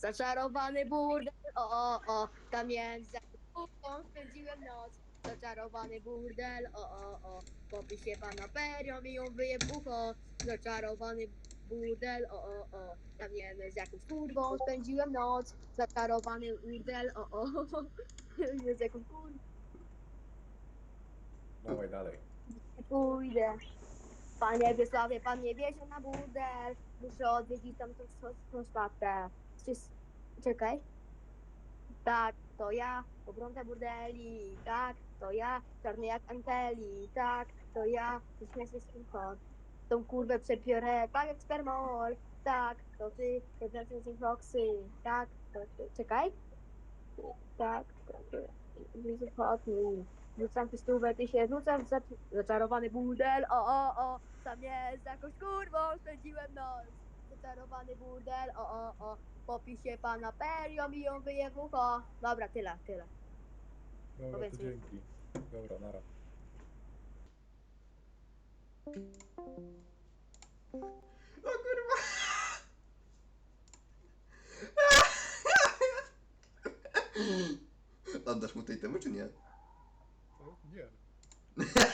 Zaczarowany burdel, o, o, o, tam między zakupą spędziłem noc. Zaczarowany burdel, o, o, o, popi się pana perią i ją wyje w ucho. Zaczarowany burdel, o, o, o, tam nie wiem z jakąś kurwą spędziłem noc. Zaczarowany burdel, o, o, nie z jakąś kurwą Dawaj dalej. pójdę. Panie Wiesławie, pan nie wiezie na burdel. Muszę odwiedzić tam tą szmatę. Czekaj. Tak, to ja, obrączę burdeli. Tak, to ja, czarny jak Anteli. Tak, to ja, śmieszny skrzynko. Tą kurwę przepiorę, tak jak spermol. Tak, to ty, prezentując foxy. Tak, to ty. Czekaj. Tak, to ty. Rzucam pistówę, ty się zac- zaczarowany burdel, o, o, o, sam jest jakąś kurwą, spędziłem noc. Zaczarowany burdel, o, o, o, popi się pana perią i ją wyje w ucho. Dobra, tyle, tyle. Dobra, to dzięki. Dobra, nara. O kurwa! Oddasz mu tej temu, czy nie? O, nie.